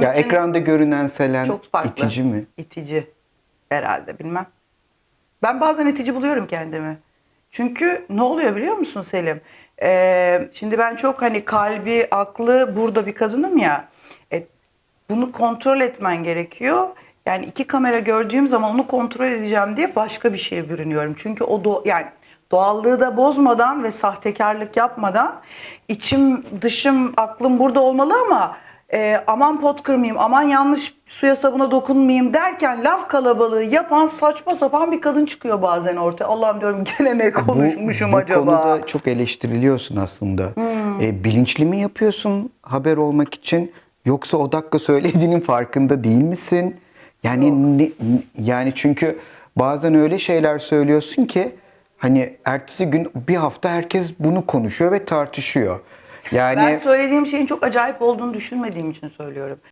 Ya için ekranda görünen Selen çok farklı. itici mi? İtici herhalde bilmem. Ben bazen itici buluyorum kendimi. Çünkü ne oluyor biliyor musun Selim? Ee, şimdi ben çok hani kalbi, aklı burada bir kadınım ya. E, bunu kontrol etmen gerekiyor. Yani iki kamera gördüğüm zaman onu kontrol edeceğim diye başka bir şeye bürünüyorum. Çünkü o do yani doğallığı da bozmadan ve sahtekarlık yapmadan içim, dışım, aklım burada olmalı ama e, aman pot kırmayayım, aman yanlış suya sabuna dokunmayayım derken laf kalabalığı yapan saçma sapan bir kadın çıkıyor bazen ortaya. Allah'ım diyorum gene ne konuşmuşum bu, bu acaba? konuda çok eleştiriliyorsun aslında. Hmm. E, bilinçli mi yapıyorsun haber olmak için yoksa o dakika söylediğinin farkında değil misin? Yani ne- yani çünkü bazen öyle şeyler söylüyorsun ki hani ertesi gün bir hafta herkes bunu konuşuyor ve tartışıyor. Yani Ben söylediğim şeyin çok acayip olduğunu düşünmediğim için söylüyorum.